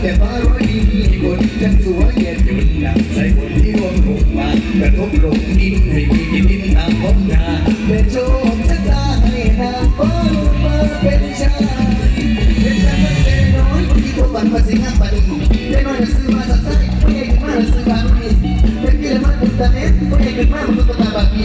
แต่ฟ้าร้อยดีมีบนจันสยเย็นอยู่ใส่บนที่รวมงมากระทบลงดินให้มีดินตามพ้นนาแต่โชคชะตาให้นางฟ้ามเป็นชาเป็นชาเป็นน้อยคนที่ตัวบันภาษีห้ปันได้มาจะซื้อมาสักไส้ไม่ได้มาจะซื้อมาไม่มีเป็นกิเลสมาบุตรน็ตไม่ได้มาบุตรตาบักมี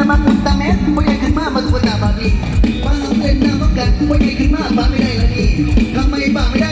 ละมันตาแม่ไม่ได้ขึ้นมามาสุดาบาดีมาสุดเด่นนาต้องกันไม่ได้ขึ้นมาบ้าไม่ได้ละนี่ทำไมบ้าไม่ได้